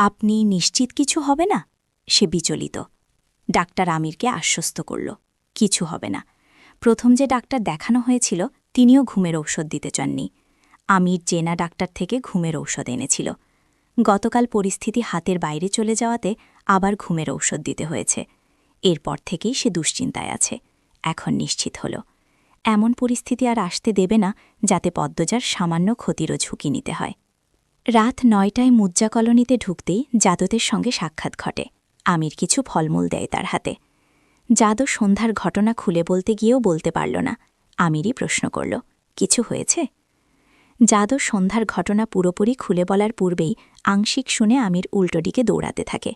আপনি নিশ্চিত কিছু হবে না? সে বিচলিত। ডাক্তার আমিরকে আশ্বস্ত করল। কিছু হবে না। প্রথম যে ডাক্তার দেখানো হয়েছিল, তিনিও ঘুমের ঔষধ দিতে চাননি। আমির জেনা ডাক্তার থেকে ঘুমের ঔষধ এনেছিল। গতকাল পরিস্থিতি হাতের বাইরে চলে যাওয়াতে আবার ঘুমের ঔষধ দিতে হয়েছে। এরপর থেকেই সে দুশ্চিন্তায় আছে। এখন নিশ্চিত হল। এমন পরিস্থিতি আর আসতে দেবে না, যাতে পদ্মজার সামান্য ক্ষতিরও ঝুঁকি নিতে হয়। রাত নয়টায় মুজ্জা কলোনিতে ঢুকতেই যাদতের সঙ্গে সাক্ষাৎ ঘটে। আমির কিছু ফলমূল দেয় তার হাতে। যাদব সন্ধ্যার ঘটনা খুলে বলতে গিয়েও বলতে পারল না। আমিরই প্রশ্ন করল, কিছু হয়েছে? যাদব সন্ধ্যার ঘটনা পুরোপুরি খুলে বলার পূর্বেই আংশিক শুনে আমির উল্টো দিকে দৌড়াতে থাকে।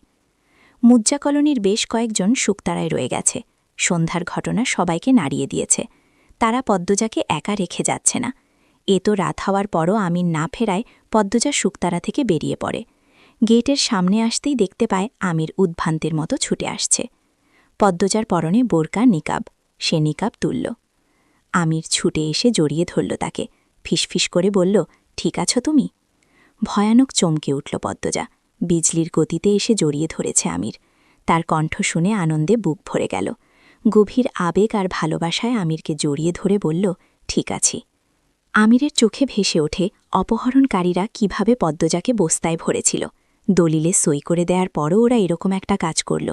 মুজ্জা কলোনির বেশ কয়েকজন শুকতারায় রয়ে গেছে। সন্ধ্যার ঘটনা সবাইকে নাড়িয়ে দিয়েছে। তারা পদ্মজাকে একা রেখে যাচ্ছে না। এ তো রাত হওয়ার পরও আমির না ফেরায় পদ্মজা শুকতারা থেকে বেরিয়ে পড়ে। গেটের সামনে আসতেই দেখতে পায় আমির উদ্ভ্রান্তের মতো ছুটে আসছে। পদ্মজার পরনে বোরকা, নিকাব। সে নিকাব তুলল। আমির ছুটে এসে জড়িয়ে ধরল তাকে। ফিসফিস করে বলল, ঠিক আছো তুমি? ভয়ানক চমকে উঠল পদ্মজা। বিজলির গতিতে এসে জড়িয়ে ধরেছে আমির। তার কণ্ঠ শুনে আনন্দে বুক ভরে গেল। গভীর আবেগ আর ভালোবাসায় আমিরকে জড়িয়ে ধরে বলল, ঠিক আছি। আমিরের চোখে ভেসে ওঠে অপহরণকারীরা কীভাবে পদ্মজাকে বস্তায় ভরেছিল। দলিলে সই করে দেওয়ার পরও ওরা এরকম একটা কাজ করল।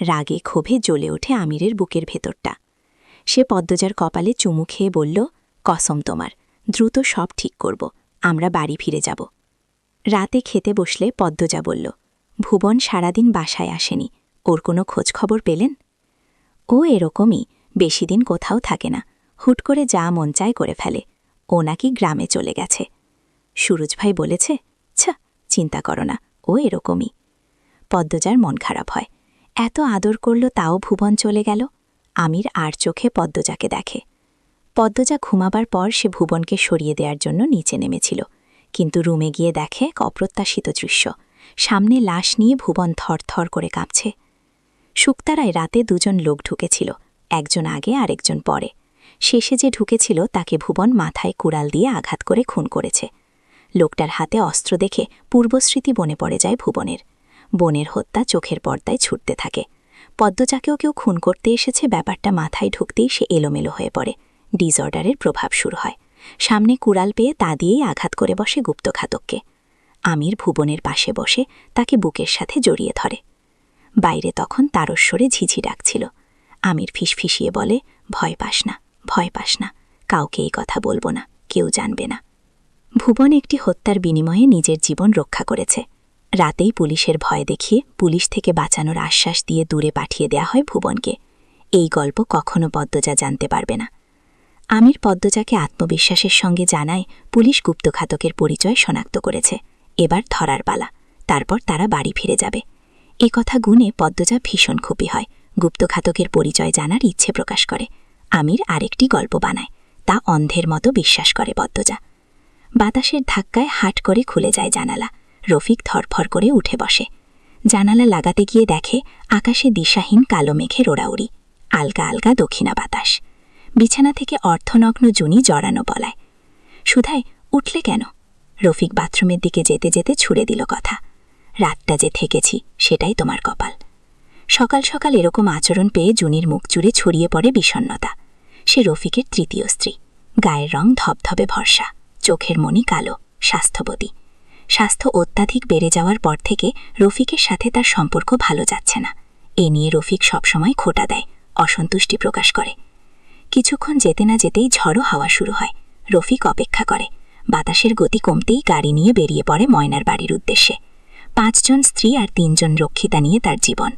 রাগে ক্ষোভে জ্বলে ওঠে আমিরের বুকের ভেতরটা। সে পদ্মজার কপালে চুমু খেয়ে বলল, কসম তোমার, দ্রুত সব ঠিক করব, আমরা বাড়ি ফিরে যাব। রাতে খেতে বসলে পদ্মজা বলল, ভুবন সারাদিন বাসায় আসেনি, ওর কোনো খোঁজখবর পেলেন? ও এরকমই, বেশি দিন কোথাও থাকে না, হুট করে যা মন চায় করে ফেলে। ও নাকি গ্রামে চলে গেছে। সুরজ ভাই বলেছে, ছা, চিন্তা করো না, ও এরকমই। পদ্মজার মন খারাপ হয়। এত আদর করল তাও ভুবন চলে গেল। আমির আর চোখে পদ্মজাকে দেখে। পদ্মজা ঘুমাবার পর সে ভুবনকে সরিয়ে দেওয়ার জন্য নিচে নেমেছিল। কিন্তু রুমে গিয়ে দেখে এক অপ্রত্যাশিত দৃশ্য। সামনে লাশ নিয়ে ভুবন থরথর করে কাঁপছে। শুক্তারায় রাতে দুজন লোক ঢুকেছিল, একজন আগে আরেকজন পরে। শেষে যে ঢুকেছিল তাকে ভুবন মাথায় কুড়াল দিয়ে আঘাত করে খুন করেছে। লোকটার হাতে অস্ত্র দেখে পূর্বস্মৃতি বনে পড়ে যায় ভুবনের। বনের হত্যা চোখের পর্দায় ছুটতে থাকে। পদ্মজাকেও কেউ খুন করতে এসেছে, ব্যাপারটা মাথায় ঢুকতেই সে এলোমেলো হয়ে পড়ে। ডিসঅর্ডারের প্রভাব শুরু হয়। সামনে কুড়াল পেয়ে তা দিয়েই আঘাত করে বসে গুপ্তঘাতককে। আমির ভুবনের পাশে বসে তাকে বুকের সাথে জড়িয়ে ধরে। বাইরে তখন তারস্বরে ঝিঝি ডাকছিল। আমির ফিসফিসিয়ে বলে, ভয় পাস না। ভয় পাস না, কাউকে এই কথা বলব না, কেউ জানবে না। ভুবন একটি হত্যার বিনিময়ে নিজের জীবন রক্ষা করেছে। রাতেই পুলিশের ভয় দেখিয়ে পুলিশ থেকে বাঁচানোর আশ্বাস দিয়ে দূরে পাঠিয়ে দেয়া হয় ভুবনকে। এই গল্প কখনো পদ্মজা জানতে পারবে না। আমির পদ্মজাকে আত্মবিশ্বাসের সঙ্গে জানায়, পুলিশ গুপ্তঘাতকের পরিচয় শনাক্ত করেছে। এবার ধরার পালা, তারপর তারা বাড়ি ফিরে যাবে। এ কথা গুনে পদ্মজা ভীষণ খুপি হয়। গুপ্তঘাতকের পরিচয় জানার ইচ্ছে প্রকাশ করে। আমির আরেকটি গল্প বানায়, তা অন্ধের মতো বিশ্বাস করে পদ্মজা বাতাসের ধাক্কায় হাট করে খুলে যায় জানালা। রফিক ধরফর করে উঠে বসে। জানালা লাগাতে গিয়ে দেখে আকাশে দিশাহীন কালো মেঘে ওড়াউড়ি আলগা আলগা দক্ষিণা বাতাস। বিছানা থেকে অর্থনগ্ন জুনি জড়ানো বলায় সুধায় উঠলে কেন? রফিক বাথরুমের দিকে যেতে যেতে ছুড়ে দিল কথা, রাতটা যে থেকেছি, সেটাই তোমার কপাল। সকাল সকাল এরকম আচরণ পেয়ে জুনির মুখ জুড়ে ছড়িয়ে পড়ে বিষণ্নতা সে রফিকের তৃতীয় স্ত্রী। গায়ের রং ধবধবে ভরসা, চোখের মনি কালো, স্বাস্থ্যবতী। স্বাস্থ্য অত্যাধিক বেড়ে যাওয়ার পর থেকে রফিকের সাথে তার সম্পর্ক ভালো যাচ্ছে না। এ নিয়ে রফিক সবসময় খোটা দেয়, অসন্তুষ্টি প্রকাশ করে। কিছুক্ষণ যেতে না যেতেই ঝড়ো হাওয়া শুরু হয়। রফিক অপেক্ষা করে। বাতাসের গতি কমতেই গাড়ি নিয়ে বেরিয়ে পড়ে ময়নার বাড়ির উদ্দেশ্যে। পাঁচজন স্ত্রী আর তিনজন রক্ষিতা নিয়ে তার জীবন।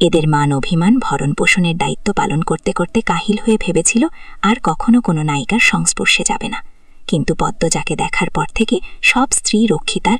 এদের মান অভিমান, ভরণ পোষণের দায়িত্ব পালন করতে করতে কাহিল হয়ে ভেবেছিল আর কখনো কোনো নায়িকার সংস্পর্শে যাবে না। কিন্তু পদ্ম যাকে দেখার পর থেকে সব স্ত্রী রক্ষিতার